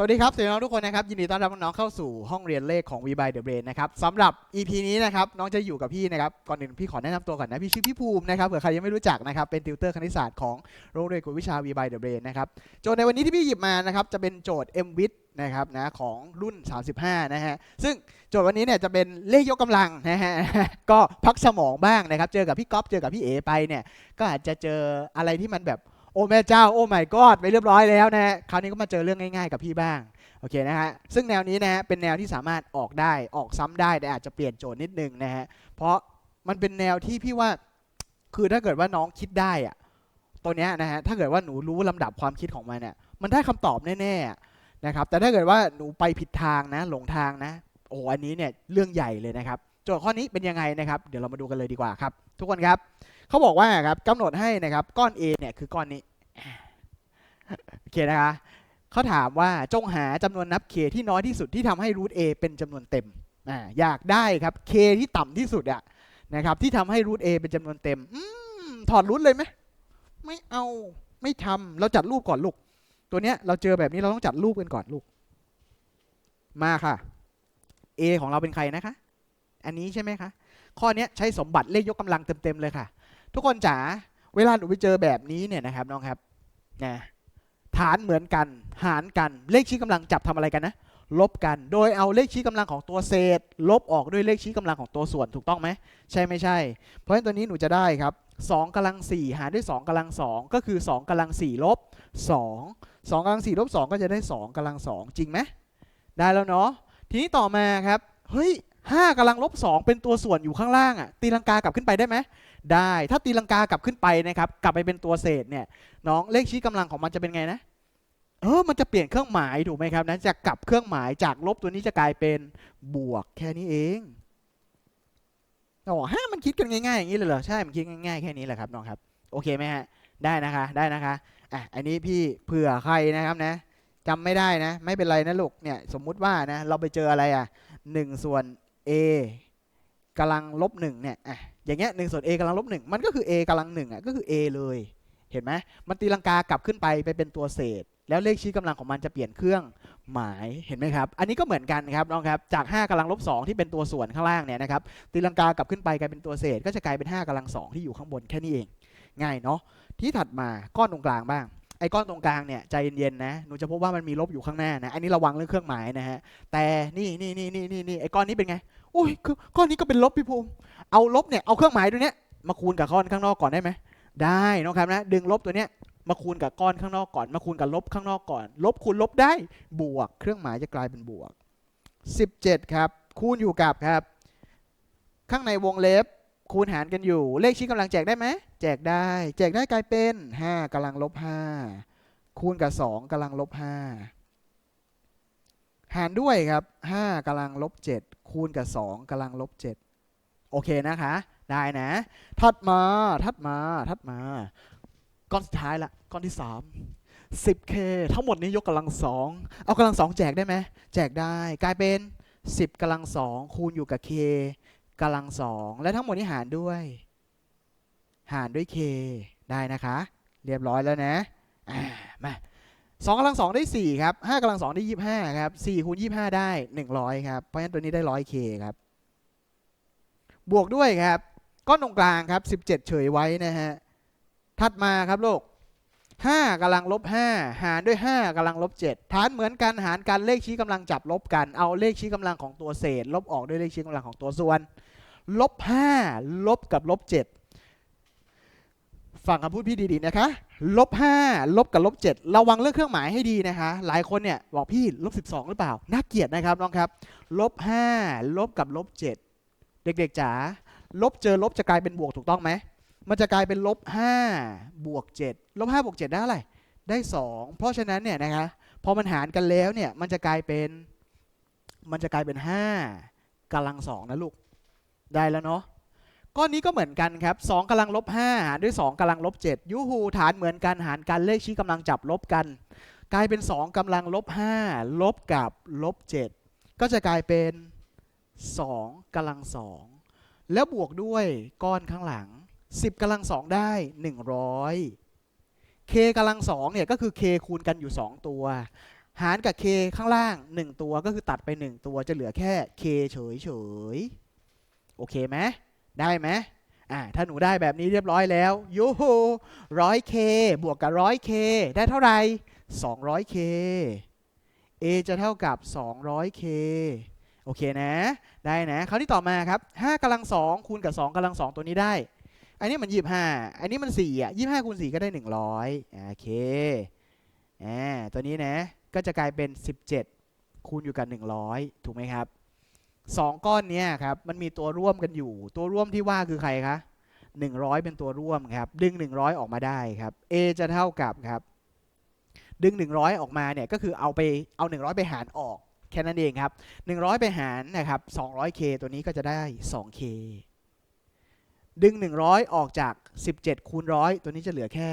สวัสดีครับสวัสดีน้องทุกคนนะครับยินดีต้อนรับน้องๆเข้าสู่ห้องเรียนเลขของ V by the Brain นะครับสำหรับ EP นี้นะครับน้องจะอยู่กับพี่นะครับก่อนอื่นพี่ขอแนะนำตัวก่อนนะพี่ชื่อพี่ภูมินะครับเผื่อใครยังไม่รู้จักนะครับเป็นติวเตอร์คณิตศาสตร์ของโรงเรียนกวดวิชา V by the Brain นะครับโจทย์ในวันนี้ที่พี่หยิบมานะครับจะเป็นโจทย์ M WIT นะครับนะของรุ่น 35 นะฮะ ซึ่งโจทย์วันนี้เนี่ยจะเป็นเลขยกกำลังนะฮะ ก็พักสมองบ้างนะครับ เจอกับพี่ก๊อฟเจอกับพี่เอไปเนี่ย ก็อาจจะเจออะไรที่มันแบบ โอ้แม่เจ้า โอ้ my god ไปเรียบร้อยแล้วนะฮะคราวนี้ก็มาเจอเรื่องง่ายๆกับพี่บ้างโอเคนะฮะซึ่งแนวนี้นะฮะเป็นแนวที่สามารถออกได้ออกซ้ำได้แต่อาจจะเปลี่ยนโจทย์นิดนึงนะฮะเพราะมันเป็นแนวที่พี่ว่าคือถ้าเกิดว่าน้องคิดได้อะตัวเนี้ยนะฮะถ้าเกิดว่าหนูรู้ลำดับความคิดของมันเนี่ยมันได้คำตอบแน่ๆนะครับแต่ถ้าเกิดว่าหนูไปผิดทางนะหลงทางนะโอ้อันนี้เนี่ยเรื่องใหญ่เลยนะครับโจทย์ข้อนี้เป็นยังไงนะครับ เดี๋ยวเรามาดูกันเลยดีกว่าครับ ทุกคนครับ เขาบอกว่าครับกำหนดให้นะครับก้อน A เนี่ยคือก้อนนี้โอเคนะคะเขาถามว่าจงหาจำนวนนับ k ที่น้อยที่สุดที่ทำให้รูท a เป็นจำนวนเต็มอ่าอยากได้ครับ k ที่ต่ำที่สุดอะนะครับที่ทำให้รูท a เป็นจำนวนเต็มอืมถอดรูทเลยไหมไม่เอาไม่ทำเราจัดรูปก่อนลูก ตัวเนี้ยเราเจอแบบนี้เราต้องจัดรูปกันก่อนลูก มาค่ะ a ของเราเป็นใครนะคะ อันนี้ใช่ไหมคะข้อนี้ใช้สมบัติเลขยกกำลังเต็มๆเลยค่ะ ทุกคนจ๋าเวลาหนูไปเจอแบบนี้เนี่ยนะครับน้องครับนะฐานเหมือนกัน หารกันเลขชี้กำลังจับทำอะไรกันนะลบกัน โดยเอาเลขชี้กำลังของตัวเศษ ลบออกด้วยเลขชี้กำลังของตัวส่วนถูกต้องไหมใช่ไม่ใช่ เพราะฉะนั้นตัวนี้หนูจะได้ครับ2กำลัง4หารด้วย2กำลัง2ก็คือ 2กำลัง4ลบ2 2กำลัง4ลบ2ก็จะได้ 2กำลัง2จริงไหมได้แล้วเนาะทีนี้ต่อมาครับเฮ้ย5กำลังลบ2เป็นตัวส่วนอยู่ข้างล่างอะตีลังกากลับขึ้นไปได้ไหม ได้ ถ้าตีลังกากลับขึ้นไปนะครับกลับไปเป็นตัวเศษเนี่ยน้องเลขชี้กำลังของมันจะเป็นไงนะเออมันจะเปลี่ยนเครื่องหมายถูกไหมครับนะจะกลับเครื่องหมายจากลบตัวนี้จะกลายเป็นบวกแค่นี้เองเราบอกฮะมันคิดกันง่ายๆอย่างนี้เลยเหรอใช่มันคิดง่ายๆแค่นี้แหละครับน้องครับโอเคไหมฮะได้นะคะได้นะคะอะอันนี้พี่เผื่อใครนะครับนะจำไม่ได้นะ ไม่เป็นไรนะลูกเนี่ยสมมุติว่านะเราไปเจออะไรอะหนึ่งส่วน a กำลังลบหนึ่งเนี่ยอะ อย่างเงี้ยหนึ่งส่วน a กำลังลบหนึ่งมันก็คือ a กำลังหนึ่งอะก็คือ a เลยเห็นไหมมันตีลังกากลับขึ้นไปไปเป็นตัวเศษ แล้วเลขชี้กำลังของมันจะเปลี่ยนเครื่องหมายเห็นไหมครับ อันนี้ก็เหมือนกันครับน้องครับจาก 5กำลังลบ2ที่เป็นตัวส่วนข้างล่างเนี่ยนะครับตีลังกากลับขึ้นไปกลายเป็นตัวเศษ ก็จะกลายเป็น 5กำลัง2ที่อยู่ข้างบนแค่นี้เอง ง่ายเนาะที่ถัดมาก้อนตรงกลางบ้าง ไอ้ก้อนตรงกลางเนี่ยใจเย็นๆนะหนูจะพบว่ามันมีลบอยู่ข้างหน้านะอันนี้ระวังเรื่องเครื่องหมายนะฮะแต่นี่นี่นี่นี่นี่นี่ไอ้ก้อนนี้เป็นไงอุ้ยคือก้อนนี้ก็เป็นลบพี่ภูมิเอาลบเนี่ยเอาเครื่องหมายตัวเนี้ยมาคูณกับก้อนข้างนอกก่อนได้ไหมได้นะครับนะดึงลบตัวเนี้ยมาคูณกับก้อนข้างนอกก่อน มาคูณกับลบข้างนอกก่อน ลบคูณลบได้บวก เครื่องหมายจะกลายเป็นบวก 17 ครับ คูณอยู่กับครับ ข้างในวงเล็บ คูณหารกันอยู่ เลขชี้กำลังแจกได้ไหมแจกได้ แจกได้กลายเป็น 5กำลังลบ 5 คูณกับ 2กำลังลบ 5 หารด้วยครับ 5กำลังลบ 7 คูณกับ 2กำลังลบ 7 โอเคนะคะ ได้นะ ถัดมาถัดมาถัดมาก้อนสุดท้ายละก้อนที่ 3 10k ทั้งหมดนี้ยกกำลัง2เอากำลัง2แจกได้ไหมแจกได้ กลายเป็น 10กำลัง2คูณอยู่กับ k กำลัง2และทั้งหมดนี้หารด้วย หารด้วย k ได้นะคะ เรียบร้อยแล้วนะมาสองกำลังสองได้สี่ครับห้ากำลังสองได้ยี่ห้าครับสี่คูณยี่ห้าได้หนึ่งร้อยครับเพราะฉะนั้นตัวนี้ได้ร้อยเคครับ บวกด้วยครับก้อนตรงกลางครับสิบเจ็ดเฉยไว้นะฮะถัดมาครับลูกห้ากำลังลบห้าหารด้วยห้ากำลังลบเจ็ดฐานเหมือนกันหารกันเลขชี้กำลังจับลบกัน เอาเลขชี้กำลังของตัวเศษ ลบออกด้วยเลขชี้กำลังของตัวส่วน ลบห้าลบกับลบเจ็ดฟังคำพูดพี่ดีๆนะคะลบห้าลบกับลบเจ็ดระวังเรื่องเครื่องหมายให้ดีนะคะ หลายคนเนี่ยบอกพี่ลบสิบสองหรือเปล่า น่าเกลียดนะครับน้องครับลบห้าลบกับลบเจ็ดเด็กๆจ๋าลบเจอลบจะกลายเป็นบวกถูกต้องไหมมันจะกลายเป็นลบห้าบวกเจ็ดลบห้าบวกเจ็ดได้อะไรได้สองเพราะฉะนั้นเนี่ยนะคะพอมันหารกันแล้วเนี่ยมันจะกลายเป็นมันจะกลายเป็นห้ากำลังสองนะลูก ได้แล้วเนาะก้อนนี้ก็เหมือนกันครับ2กำลังลบ5หารด้วย 2กำลังลบ7ยูฮูฐานเหมือนกันหารกันเลขชี้กำลังจับลบกัน กลายเป็น 2กำลังลบ5ลบกับลบ7ก็จะกลายเป็น 2กำลัง2แล้วบวกด้วยก้อนข้างหลัง 10กำลัง2ได้ 100 k กำลัง2เนี่ยก็คือ k คูณกันอยู่ 2 ตัว หารกับ k ข้างล่าง 1 ตัวก็คือตัดไป 1 ตัวจะเหลือแค่ k เฉยเฉย โอเคไหมได้ไหมอ่าถ้าหนูได้แบบนี้เรียบร้อยแล้วยูฮูร้อย k บวกกับร้อย k ได้เท่าไหร่200 k a จะเท่ากับ200 k โอเคนะ ได้นะคราวที่ต่อมาครับ5กำลัง2คูณกับ 2กำลัง2ตัวนี้ได้ อันนี้มัน25อันนี้มัน4อะ25คูณ4ก็ได้ 100โอเคอ่าตัวนี้นะก็จะกลายเป็น 17 คูณอยู่กับ 100 ถูกไหมครับ 2ก้อนนี้ครับมันมีตัวร่วมกันอยู่ ตัวร่วมที่ว่าคือใครคะ100 เป็นตัวร่วมครับดึง 100 ออกมาได้ครับ a จะเท่ากับครับ ดึง 100 ออกมาเนี่ยก็คือเอาไปเอา 100 ไปหารออกแค่นั้นเองครับ 100 ไปหารนะครับ 200k ตัวนี้ก็จะได้ 2k ดึง 100 ออกจาก 17 คูณร้อยตัวนี้จะเหลือแค่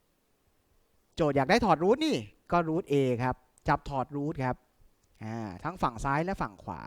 17 โจทย์อยากได้ถอดรูทนี่ก็รูท a ครับ จับถอดรูทครับ ทั้งฝั่งซ้ายและฝั่งขวา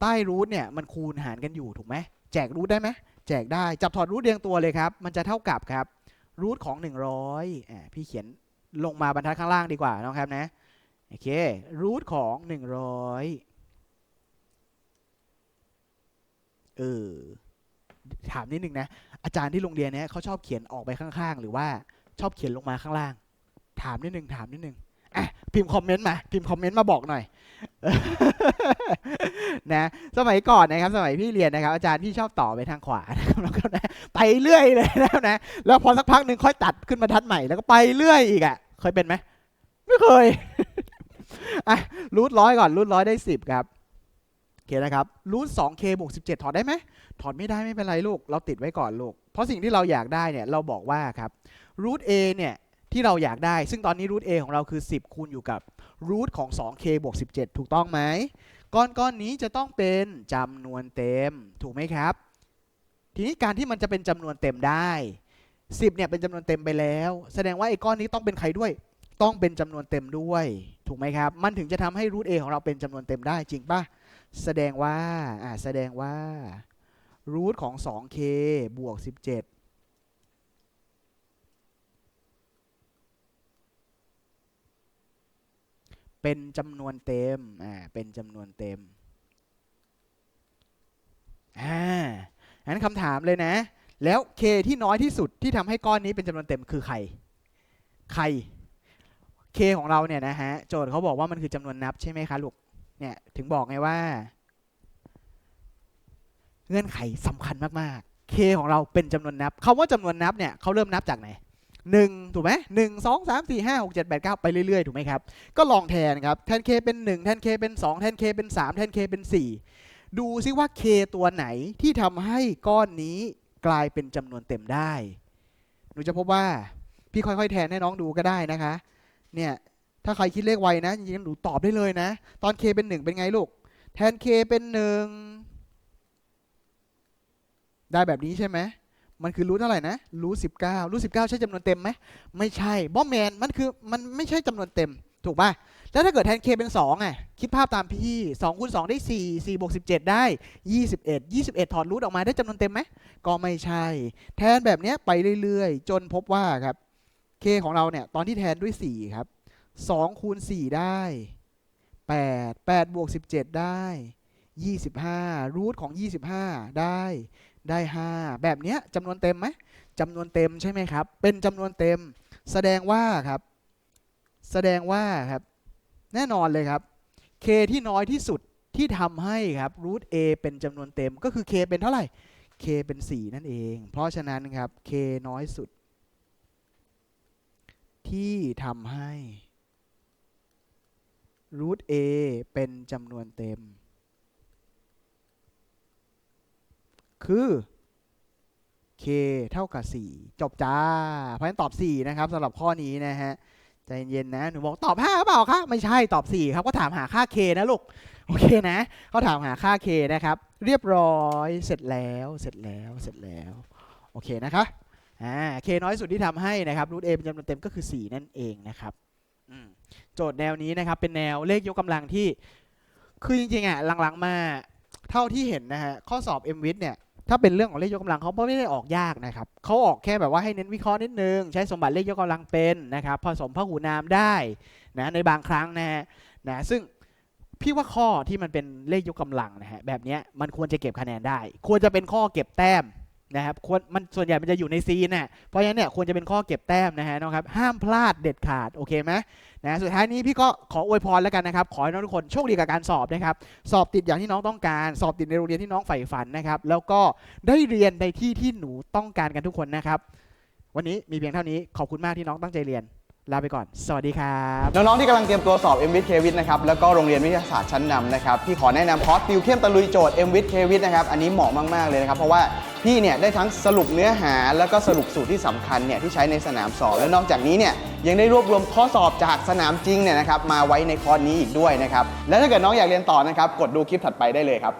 ใต้รูทเนี่ยมันคูณหารกันอยู่ถูกไหมแจกรูทได้ไหมแจกได้จับถอดรูทเรียงตัวเลยครับ มันจะเท่ากับครับรูทของ 100อ่าพี่เขียนลงมาบรรทัดข้างล่างดีกว่านะครับนะโอเครูทของ 100เออถามนิดนึงนะ อาจารย์ที่โรงเรียนเนี้ยเขาชอบเขียนออกไปข้างๆ หรือว่าชอบเขียนลงมาข้างล่าง ถามนิดนึงถามนิดนึงอะ พิมพ์คอมเมนต์มาพิมพ์คอมเมนต์มาบอกหน่อยนะสมัยก่อนนะครับ สมัยพี่เรียนนะครับ อาจารย์พี่ชอบต่อไปทางขวานะครับแล้วก็นะไปเรื่อยเลยนะครับนะแล้วพอสักพักหนึ่งค่อยตัดขึ้นมาทัดใหม่แล้วก็ไปเรื่อยอีกอะเคยเป็นไหมไม่เคยอะรูทร้อยก่อนรูทร้อยได้สิบครับโอเคนะครับรูทสองเคบวกสิบเจ็ดถอดได้ไหมถอดไม่ได้ไม่เป็นไรลูก เราติดไว้ก่อนลูก เพราะสิ่งที่เราอยากได้เนี่ยเราบอกว่าครับรูท a เนี่ย ที่เราอยากได้ ซึ่งตอนนี้รูท a ของเราคือ 10 คูณอยู่กับรูทของ 2k บวก 17 ถูกต้องไหม ก้อนก้อนนี้จะต้องเป็นจำนวนเต็ม ถูกไหมครับ ทีนี้การที่มันจะเป็นจำนวนเต็มได้ 10 เนี่ยเป็นจำนวนเต็มไปแล้ว แสดงว่าไอ้ก้อนนี้ต้องเป็นใครด้วย ต้องเป็นจำนวนเต็มด้วย ถูกไหมครับ มันถึงจะทำให้รูท a ของเราเป็นจำนวนเต็มได้จริงปะแสดงว่า อ่า แสดงว่ารูทของ 2k บวก 17 เป็นจำนวนเต็ม อ่า เป็นจำนวนเต็ม อ่างั้นคำถามเลยนะ แล้ว k ที่น้อยที่สุดที่ทำให้ก้อนนี้เป็นจำนวนเต็มคือใคร ใคร k ของเราเนี่ยนะฮะ โจทย์เขาบอกว่ามันคือจำนวนนับใช่ไหมคะลูก เนี่ย ถึงบอกไงว่า เงื่อนไขสำคัญมากๆ k ของเราเป็นจำนวนนับคำว่าจำนวนนับเนี่ยเขาเริ่มนับจากไหน หนึ่งถูกไหมหนึ่งสองสามสี่ห้าหกเจ็ดแปดเก้าไปเรื่อยๆ ถูกไหมครับ ก็ลองแทนครับ แทน k เป็น 1 แทน k เป็น 2 แทน k เป็น 3 แทน k เป็น 4 ดูซิว่า k ตัวไหนที่ทำให้ก้อนนี้กลายเป็นจำนวนเต็มได้ หนูจะพบว่าพี่ค่อย ๆ แทนให้น้องดูก็ได้นะคะ เนี่ย ถ้าใครคิดเลขไวนะจริงๆหนูตอบได้เลยนะ ตอน k เป็น 1 เป็นไงลูก แทน k เป็น 1 ได้แบบนี้ใช่ไหม มันคือรูทเท่าไหร่นะรูทสิบเก้ารูทสิบเก้าใช่จำนวนเต็มไหมไม่ใช่บอมแมนมันคือมันไม่ใช่จำนวนเต็มถูกป่ะแล้วถ้าเกิดแทน k เป็น2อะคิดภาพตามพี่2คูณ2ได้ 4 4บวก17 ได้ 21 21 ถอดรูทออกมาได้จำนวนเต็มไหม ก็ไม่ใช่ แทนแบบเนี้ยไปเรื่อยๆ จนพบว่าครับ k ของเราเนี่ย ตอนที่แทนด้วย 4 ครับ2คูณ4ได้ 8 8บวก17 ได้ 25รูทของ 25 ได้ได้ 5 แบบเนี้ยจำนวนเต็มไหมจำนวนเต็มใช่ไหมครับ เป็นจำนวนเต็ม แสดงว่าครับ แสดงว่าครับ แน่นอนเลยครับ k ที่น้อยที่สุดที่ทำให้ครับรูท a เป็นจำนวนเต็มก็คือ k เป็นเท่าไหร่ k เป็น 4 นั่นเอง เพราะฉะนั้นครับ k น้อยสุด ที่ทำให้รูท a เป็นจำนวนเต็ม คือ k เท่ากับ 4 จบจ้า เพราะฉะนั้นตอบ 4 นะครับสำหรับข้อนี้นะฮะใจเย็นๆนะ หนูบอกตอบ5หรือเปล่าคะไม่ใช่ตอบ 4 ครับ ก็ถามหาค่า k นะลูก โอเคนะเขาถามหาค่า k นะครับ เรียบร้อยเสร็จแล้วเสร็จแล้วเสร็จแล้ว โอเคนะคะอ่า k น้อยสุดที่ทำให้นะครับรูท a เป็นจำนวนเต็มก็คือ 4 นั่นเองนะครับโจทย์แนวนี้นะครับเป็นแนวเลขยกกำลังที่ คือจริงๆอะหลังๆมาเท่าที่เห็นนะฮะข้อสอบ m w i t เนี่ย ถ้าเป็นเรื่องของเลขยกกำลังเขาไม่ได้ออกยากนะครับเขาออกแค่แบบว่าให้เน้นวิเคราะห์นิดนึง ใช้สมบัติเลขยกกำลังเป็นนะครับผสมพหูนามได้นะในบางครั้งนะฮะนะซึ่งพี่ว่าข้อที่มันเป็นเลขยกกำลังนะฮะแบบนี้มันควรจะเก็บคะแนนได้ ควรจะเป็นข้อเก็บแต้ม นะครับควรมันส่วนใหญ่มันจะอยู่ในซีนน่ะเพราะฉะนั้นเนี่ยควรจะเป็นข้อเก็บแต้มนะฮะน้องครับห้ามพลาดเด็ดขาดโอเคไหมนะสุดท้ายนี้พี่ก็ขออวยพรแล้วกันนะครับขอให้น้องทุกคนโชคดีกับการสอบนะครับสอบติดอย่างที่น้องต้องการ สอบติดในโรงเรียนที่น้องใฝ่ฝันนะครับแล้วก็ได้เรียนในที่ที่หนูต้องการกันทุกคนนะครับ วันนี้มีเพียงเท่านี้ขอบคุณมากที่น้องตั้งใจเรียน ลาไปก่อน สวัสดีครับ น้อง ๆ ที่กำลังเตรียมตัวสอบ m w i t k w i t นะครับ แล้วก็โรงเรียนวิทยาศาสตร์ชั้นนำนะครับ พี่ขอแนะนำคอร์สติวเข้มตะลุยโจทย์ m w i t k w i t นะครับ อันนี้เหมาะมาก ๆ เลยนะครับ เพราะว่าพี่เนี่ยได้ทั้งสรุปเนื้อหา แล้วก็สรุปสูตรที่สำคัญเนี่ยที่ใช้ในสนามสอบ และนอกจากนี้เนี่ยยังได้รวบรวมข้อสอบจากสนามจริงเนี่ยนะครับมาไว้ในคอร์สนี้อีกด้วยนะครับ และถ้าเกิดน้องอยากเรียนต่อนะครับ กดดูคลิปถัดไปได้เลยครับ